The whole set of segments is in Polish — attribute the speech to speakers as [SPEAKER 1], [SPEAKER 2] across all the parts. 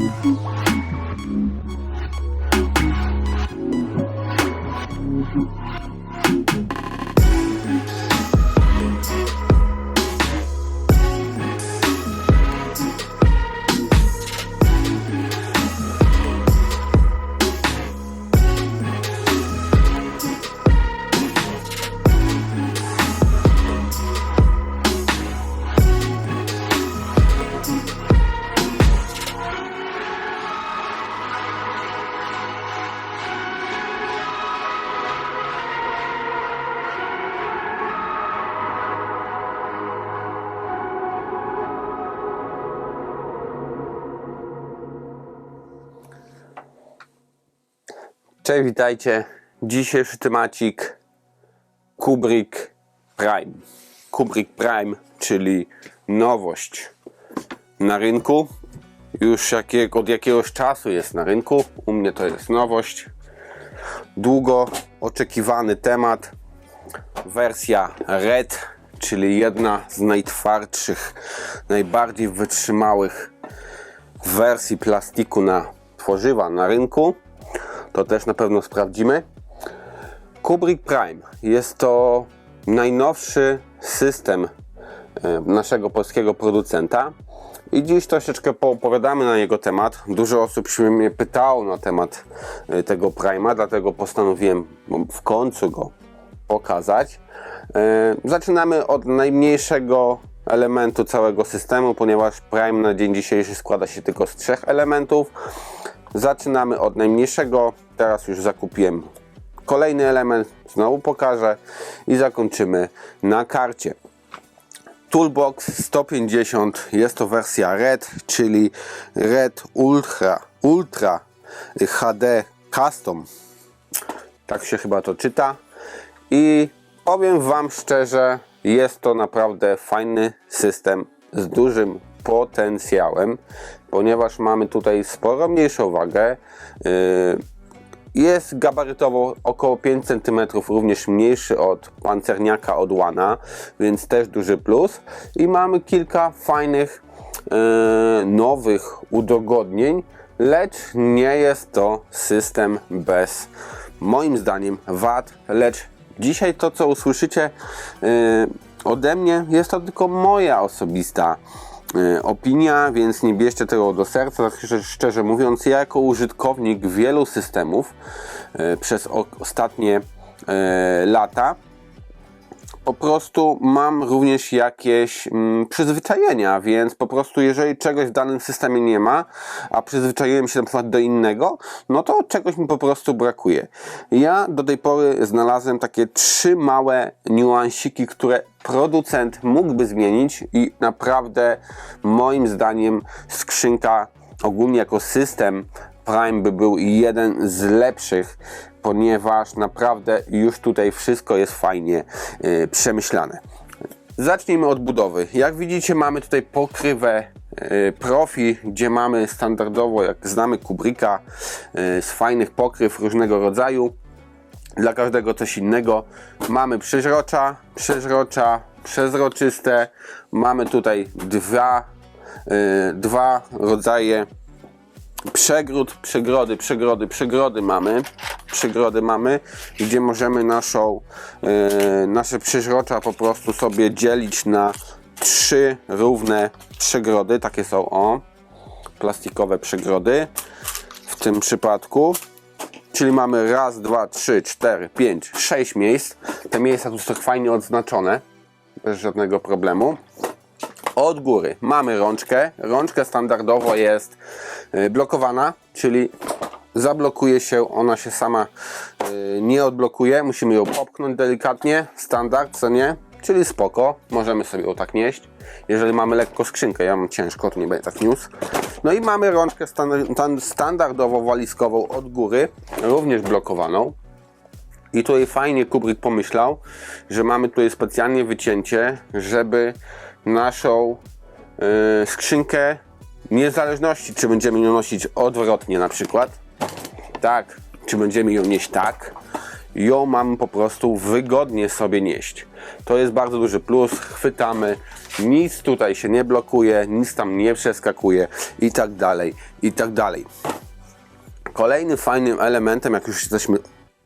[SPEAKER 1] Thank you. Cześć, witajcie. Dzisiejszy temacik Kubrick Prime. Kubrick Prime, czyli nowość na rynku. Już jakiego, od jakiegoś czasu jest na rynku. U mnie to jest nowość. Długo oczekiwany temat. Wersja Red, czyli jedna z najtwardszych, najbardziej wytrzymałych wersji plastiku na tworzywa na rynku to też na pewno sprawdzimy. Kubrick Prime jest to najnowszy system e, naszego polskiego producenta i dziś troszeczkę poopowiadamy na jego temat. Dużo osób się mnie pytało na temat e, tego Prime'a, dlatego postanowiłem w końcu go pokazać. E, Zaczynamy od najmniejszego elementu całego systemu, ponieważ Prime na dzień dzisiejszy składa się tylko z trzech elementów. Zaczynamy od najmniejszego. Teraz już zakupiłem kolejny element, znowu pokażę i zakończymy na karcie. Toolbox 150 jest to wersja Red, czyli Red Ultra, Ultra HD Custom. Tak się chyba to czyta. I powiem Wam szczerze, jest to naprawdę fajny system z dużym potencjałem, ponieważ mamy tutaj sporo mniejszą wagę. Yy, Jest gabarytowo około 5 cm, również mniejszy od pancerniaka od Łana, więc też duży plus. I mamy kilka fajnych, yy, nowych udogodnień, lecz nie jest to system bez, moim zdaniem, wad, lecz dzisiaj to, co usłyszycie yy, ode mnie, jest to tylko moja osobista opinia, więc nie bierzcie tego do serca. Tak szczerze- mówiąc, ja jako użytkownik wielu systemów e, przez ostatnie e, lata po prostu mam również jakieś mm, przyzwyczajenia, więc po prostu jeżeli czegoś w danym systemie nie ma, a przyzwyczaiłem się na przykład do innego, no to czegoś mi po prostu brakuje. Ja do tej pory znalazłem takie trzy małe niuansiki, które producent mógłby zmienić i naprawdę moim zdaniem skrzynka ogólnie jako system Prime by był jeden z lepszych, ponieważ naprawdę już tutaj wszystko jest fajnie yy, przemyślane. Zacznijmy od budowy. Jak widzicie mamy tutaj pokrywę yy, profi, gdzie mamy standardowo, jak znamy Kubricka, yy, z fajnych pokryw różnego rodzaju. Dla każdego coś innego. Mamy przeźrocza, przeźrocza, przezroczyste. Mamy tutaj dwa, dwa rodzaje przegród, przegrody, przegrody, przegrody mamy, przegrody mamy, gdzie możemy naszą, e, nasze przeźrocza po prostu sobie dzielić na trzy równe przegrody, takie są o, plastikowe przegrody w tym przypadku. Czyli mamy raz, dwa, trzy, cztery, pięć, sześć miejsc. Te miejsca tu są fajnie odznaczone, bez żadnego problemu. Od góry mamy rączkę. Rączka standardowo jest y, blokowana, czyli zablokuje się, ona się sama y, nie odblokuje. Musimy ją popchnąć delikatnie, standard, co nie? Czyli spoko, możemy sobie ją tak nieść. Jeżeli mamy lekko skrzynkę, ja mam ciężko, to nie będzie tak niósł. No i mamy rączkę stan- tan- standardowo walizkową od góry, również blokowaną. I tutaj fajnie Kubrick pomyślał, że mamy tutaj specjalnie wycięcie, żeby naszą y, skrzynkę, niezależności. Czy będziemy ją nosić odwrotnie na przykład, tak, czy będziemy ją nieść? Tak, ją mamy po prostu wygodnie sobie nieść. To jest bardzo duży plus, chwytamy, nic tutaj się nie blokuje, nic tam nie przeskakuje i tak dalej, i tak dalej. Kolejnym fajnym elementem, jak już jesteśmy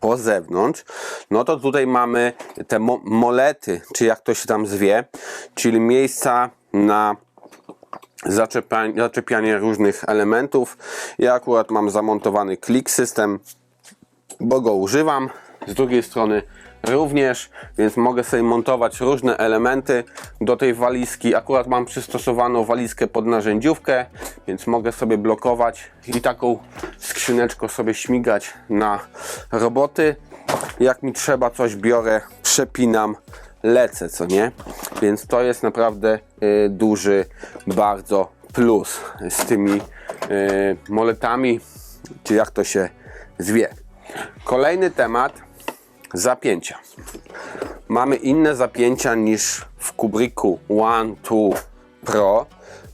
[SPEAKER 1] po zewnątrz, no to tutaj mamy te mo molety, czy jak to się tam zwie, czyli miejsca na zaczepianie, zaczepianie różnych elementów. Ja akurat mam zamontowany click system, bo go używam. Z drugiej strony również, więc mogę sobie montować różne elementy do tej walizki. Akurat mam przystosowaną walizkę pod narzędziówkę, więc mogę sobie blokować i taką skrzyneczką sobie śmigać na roboty. Jak mi trzeba coś biorę, przepinam, lecę, co nie? Więc to jest naprawdę y, duży bardzo plus z tymi y, moletami, czy jak to się zwie. Kolejny temat zapięcia. Mamy inne zapięcia niż w Kubricku One 2 Pro.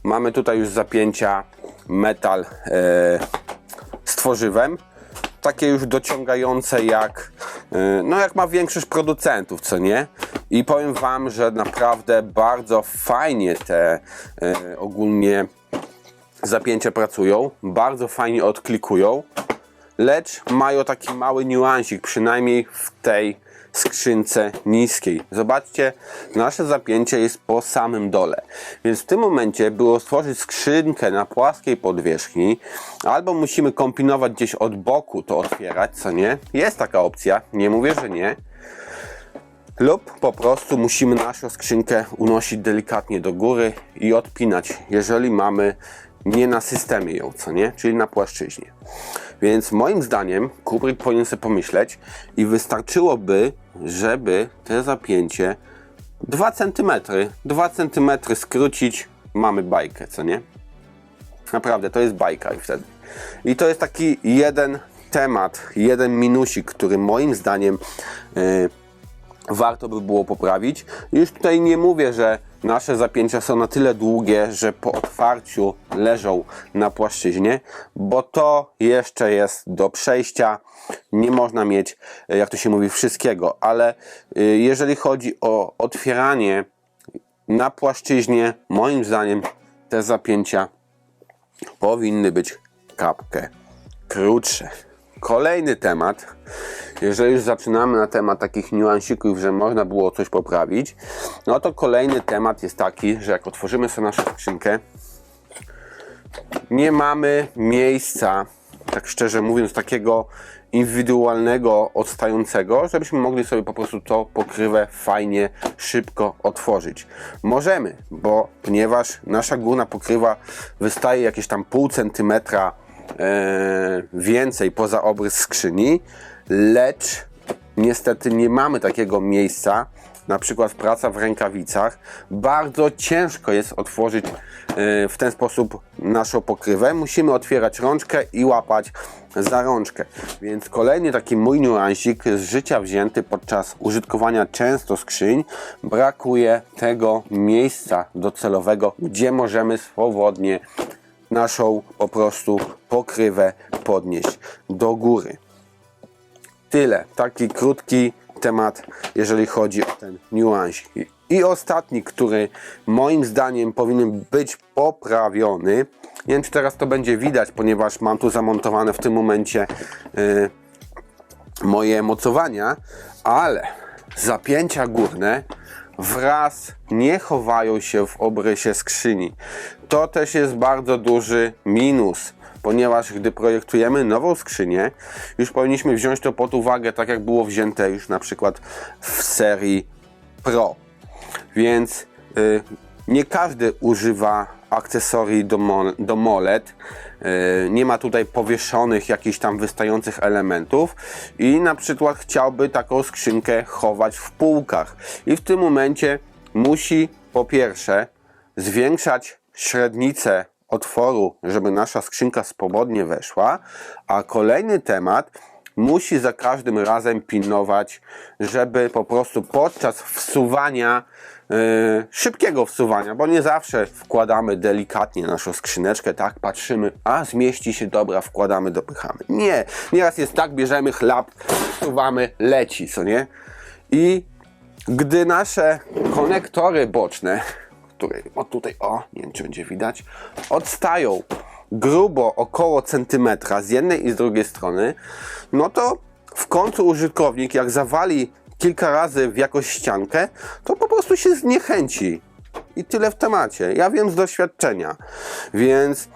[SPEAKER 1] Mamy tutaj już zapięcia metal e, z tworzywem. Takie już dociągające jak, e, no jak ma większość producentów, co nie? I powiem Wam, że naprawdę bardzo fajnie te e, ogólnie zapięcia pracują. Bardzo fajnie odklikują lecz mają taki mały niuansik, przynajmniej w tej skrzynce niskiej. Zobaczcie, nasze zapięcie jest po samym dole. Więc w tym momencie było stworzyć skrzynkę na płaskiej powierzchni, albo musimy kombinować gdzieś od boku to otwierać, co nie? Jest taka opcja, nie mówię, że nie. Lub po prostu musimy naszą skrzynkę unosić delikatnie do góry i odpinać, jeżeli mamy nie na systemie ją, co nie? Czyli na płaszczyźnie. Więc moim zdaniem Kubrick powinien sobie pomyśleć i wystarczyłoby, żeby te zapięcie 2 cm, 2 cm skrócić, mamy bajkę, co nie? Naprawdę, to jest bajka i wtedy. I to jest taki jeden temat, jeden minusik, który moim zdaniem yy, warto by było poprawić. Już tutaj nie mówię, że nasze zapięcia są na tyle długie, że po otwarciu leżą na płaszczyźnie, bo to jeszcze jest do przejścia. Nie można mieć, jak to się mówi, wszystkiego, ale y, jeżeli chodzi o otwieranie na płaszczyźnie, moim zdaniem te zapięcia powinny być kapkę krótsze. Kolejny temat, jeżeli już zaczynamy na temat takich niuansików, że można było coś poprawić, no to kolejny temat jest taki, że jak otworzymy sobie naszą skrzynkę, nie mamy miejsca, tak szczerze mówiąc, takiego indywidualnego, odstającego, żebyśmy mogli sobie po prostu to pokrywę fajnie, szybko otworzyć. Możemy, bo ponieważ nasza górna pokrywa wystaje jakieś tam pół centymetra e, więcej poza obrys skrzyni, lecz niestety nie mamy takiego miejsca, na przykład praca w rękawicach, bardzo ciężko jest otworzyć e, w ten sposób naszą pokrywę. Musimy otwierać rączkę i łapać za rączkę. Więc kolejny taki mój niuansik z życia wzięty podczas użytkowania często skrzyń. Brakuje tego miejsca docelowego, gdzie możemy swobodnie naszą po prostu pokrywę podnieść do góry. Tyle. Taki krótki temat, jeżeli chodzi o ten niuans. I- ostatni, który moim zdaniem powinien być poprawiony. Nie wiem, czy teraz to będzie widać, ponieważ mam tu zamontowane w tym momencie y, moje mocowania, ale zapięcia górne wraz nie chowają się w obrysie skrzyni. To też jest bardzo duży minus, ponieważ gdy projektujemy nową skrzynię, już powinniśmy wziąć to pod uwagę, tak jak było wzięte już na przykład w serii Pro. Więc y, nie każdy używa akcesorii do, mo- do molet. Y, nie ma tutaj powieszonych jakichś tam wystających elementów i na przykład chciałby taką skrzynkę chować w półkach. I w tym momencie musi po pierwsze zwiększać średnicę otworu, żeby nasza skrzynka swobodnie weszła, a kolejny temat musi za każdym razem pilnować, żeby po prostu podczas wsuwania, yy, szybkiego wsuwania, bo nie zawsze wkładamy delikatnie naszą skrzyneczkę, tak, patrzymy, a zmieści się, dobra, wkładamy, dopychamy. Nie, nieraz jest tak, bierzemy chlap, wsuwamy, leci, co nie? I gdy nasze konektory boczne, które o tutaj, o, nie wiem czy będzie widać, odstają grubo około centymetra z jednej i z drugiej strony, no to w końcu użytkownik jak zawali kilka razy w jakąś ściankę, to po prostu się zniechęci. I tyle w temacie. Ja wiem z doświadczenia. Więc y,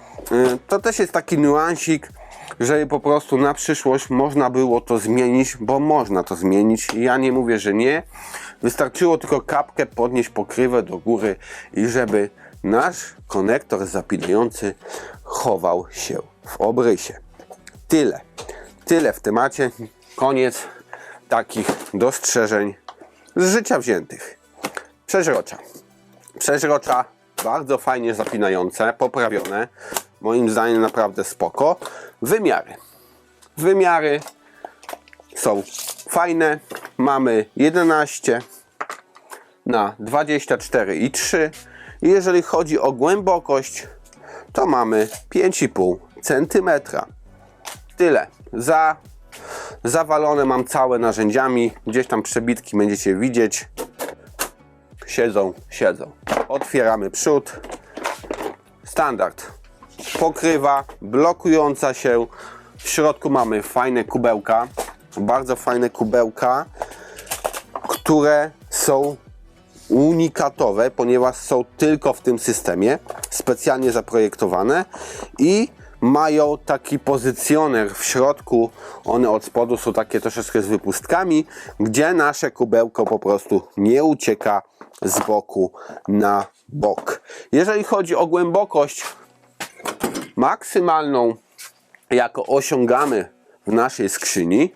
[SPEAKER 1] to też jest taki niuansik, żeby po prostu na przyszłość można było to zmienić, bo można to zmienić. Ja nie mówię, że nie. Wystarczyło tylko kapkę podnieść pokrywę do góry i żeby nasz konektor zapinający chował się w obrysie. Tyle. Tyle w temacie. Koniec takich dostrzeżeń z życia wziętych. Przeźrocza. Przeźrocza bardzo fajnie zapinające, poprawione. Moim zdaniem naprawdę spoko. Wymiary. Wymiary są fajne. Mamy 11 na 24,3 i jeżeli chodzi o głębokość, to mamy 5,5 cm. Tyle. Za, zawalone mam całe narzędziami. Gdzieś tam przebitki będziecie widzieć. Siedzą, siedzą. Otwieramy przód. Standard. Pokrywa blokująca się. W środku mamy fajne kubełka. Bardzo fajne kubełka, które są unikatowe, ponieważ są tylko w tym systemie, specjalnie zaprojektowane i mają taki pozycjoner w środku. One od spodu są takie troszeczkę z wypustkami, gdzie nasze kubełko po prostu nie ucieka z boku na bok. Jeżeli chodzi o głębokość maksymalną, jaką osiągamy w naszej skrzyni,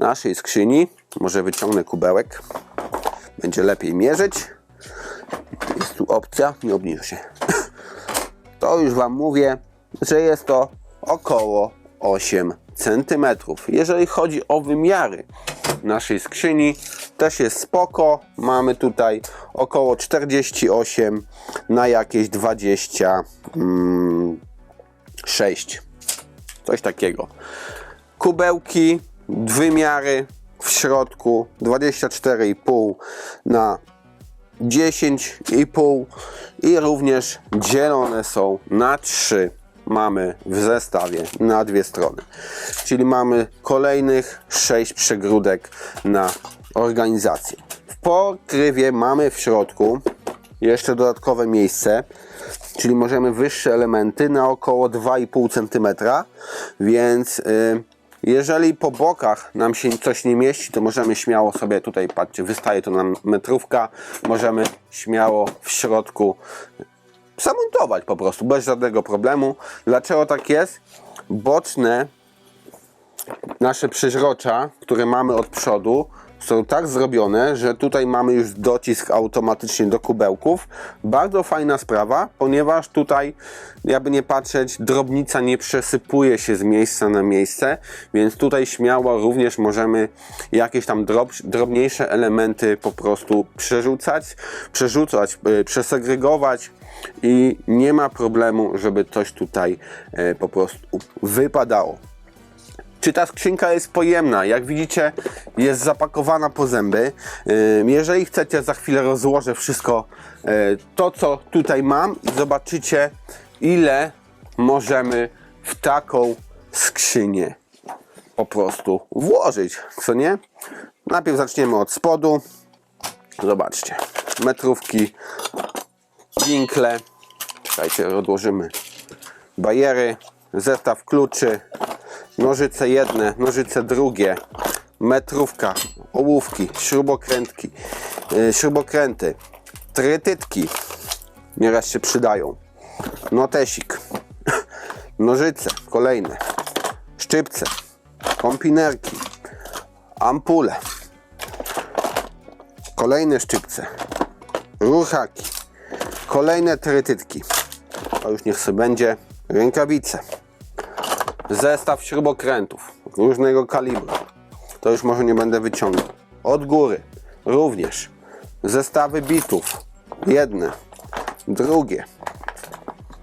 [SPEAKER 1] naszej skrzyni, może wyciągnę kubełek, będzie lepiej mierzyć. Jest tu opcja, nie obniżę się. To już Wam mówię, że jest to około 8 cm. Jeżeli chodzi o wymiary naszej skrzyni, też jest spoko. Mamy tutaj około 48 na jakieś 26. Coś takiego. Kubełki, wymiary w środku 24,5 na 10,5 i również dzielone są na 3 mamy w zestawie na dwie strony. Czyli mamy kolejnych 6 przegródek na organizację. W pokrywie mamy w środku jeszcze dodatkowe miejsce, czyli możemy wyższe elementy na około 2,5 cm, więc y, jeżeli po bokach nam się coś nie mieści, to możemy śmiało sobie tutaj, patrzcie, wystaje to nam metrówka, możemy śmiało w środku zamontować po prostu, bez żadnego problemu. Dlaczego tak jest? Boczne nasze przeźrocza, które mamy od przodu, są tak zrobione, że tutaj mamy już docisk automatycznie do kubełków. Bardzo fajna sprawa, ponieważ tutaj, jakby nie patrzeć, drobnica nie przesypuje się z miejsca na miejsce, więc tutaj śmiało również możemy jakieś tam drob, drobniejsze elementy po prostu przerzucać, przerzucać, yy, przesegregować i nie ma problemu, żeby coś tutaj yy, po prostu wypadało. Czy ta skrzynka jest pojemna? Jak widzicie, jest zapakowana po zęby. Jeżeli chcecie, za chwilę rozłożę wszystko e, to, co tutaj mam i zobaczycie, ile możemy w taką skrzynię po prostu włożyć, co nie? Najpierw zaczniemy od spodu. Zobaczcie. Metrówki, winkle. Czekajcie, odłożymy bajery, zestaw kluczy, nożyce jedne, nożyce drugie, metrówka, ołówki, śrubokrętki, yy, śrubokręty, trytytki, nieraz się przydają, notesik, nożyce, kolejne, szczypce, kompinerki, ampule, kolejne szczypce, ruchaki, kolejne trytytki, a już niech sobie będzie rękawice, zestaw śrubokrętów różnego kalibru, to już może nie będę wyciągał, od góry również, zestawy bitów, jedne, drugie,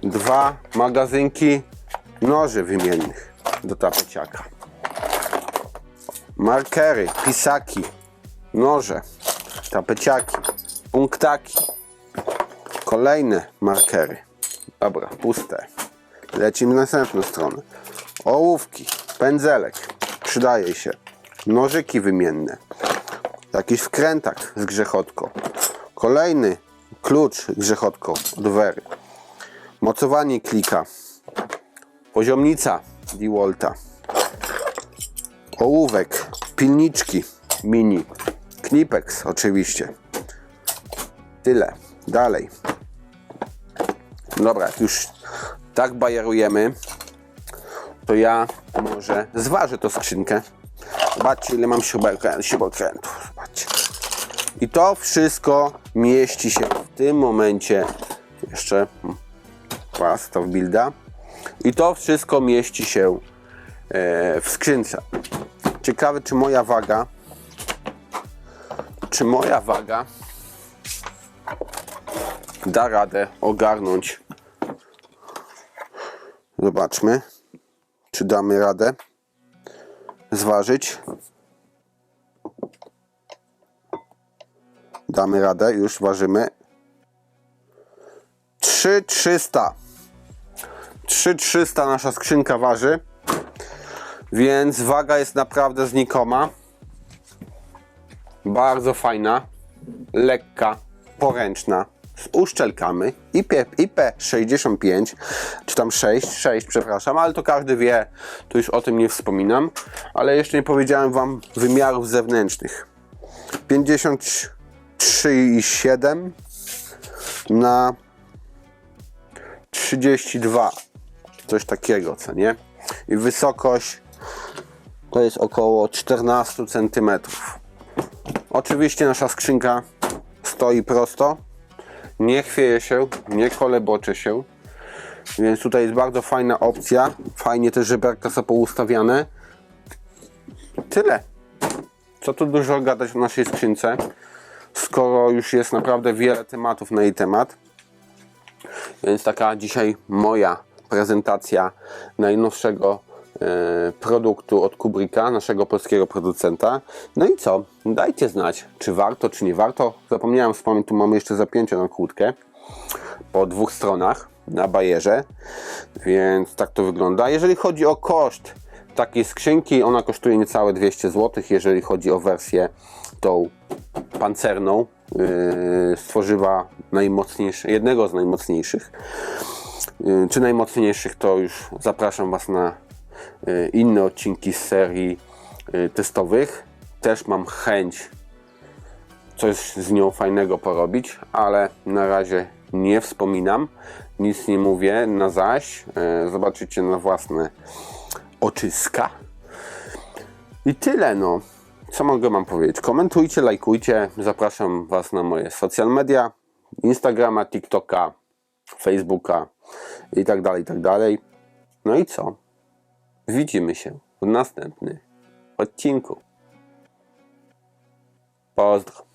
[SPEAKER 1] dwa magazynki noży wymiennych do tapeciaka, markery, pisaki, noże, tapeciaki, punktaki, kolejne markery. Dobra, puste. Lecimy na następną stronę. Ołówki, pędzelek, przydaje się. Nożyki wymienne. Jakiś wkrętak z grzechotką. Kolejny klucz grzechotką od Wery. Mocowanie klika. Poziomnica DeWalta. Ołówek, pilniczki mini. Knipex oczywiście. Tyle. Dalej. Dobra, już tak bajerujemy, to ja może zważę tą skrzynkę. Zobaczcie, ile mam śrubokrę- śrubokrętów. Zobaczcie. I to wszystko mieści się w tym momencie. Jeszcze raz to w builda. I to wszystko mieści się e, w skrzynce. Ciekawe, czy moja waga, czy moja waga da radę ogarnąć. Zobaczmy, czy damy radę zważyć. Damy radę, już ważymy. 3300. 3300 nasza skrzynka waży. Więc waga jest naprawdę znikoma. Bardzo fajna, lekka, poręczna, z uszczelkami IP, IP65, czy tam 6, 6, przepraszam, ale to każdy wie, tu już o tym nie wspominam, ale jeszcze nie powiedziałem Wam wymiarów zewnętrznych. 53,7 na 32, coś takiego, co nie? I wysokość to jest około 14 cm. Oczywiście nasza skrzynka stoi prosto, nie chwieje się, nie kolebocze się, więc tutaj jest bardzo fajna opcja. Fajnie te żeberka są poustawiane. Tyle. Co tu dużo gadać o naszej skrzynce, skoro już jest naprawdę wiele tematów na jej temat. Więc taka dzisiaj moja prezentacja najnowszego produktu od Kubricka, naszego polskiego producenta. No i co? Dajcie znać, czy warto, czy nie warto. Zapomniałem wspomnieć, tu mamy jeszcze zapięcie na kłódkę po dwóch stronach na bajerze, więc tak to wygląda. Jeżeli chodzi o koszt takiej skrzynki, ona kosztuje niecałe 200 zł, jeżeli chodzi o wersję tą pancerną, yy, z tworzywa najmocniejszego, jednego z najmocniejszych yy, czy najmocniejszych, to już zapraszam Was na inne odcinki z serii yy, testowych. Też mam chęć coś z nią fajnego porobić, ale na razie nie wspominam, nic nie mówię na zaś. E, Zobaczycie na własne oczyska. I tyle no. Co mogę wam powiedzieć? Komentujcie, lajkujcie. Zapraszam was na moje social media. Instagrama, TikToka, Facebooka i tak dalej, i tak dalej. No i co? Widzimy się w następnym odcinku. Pozdro.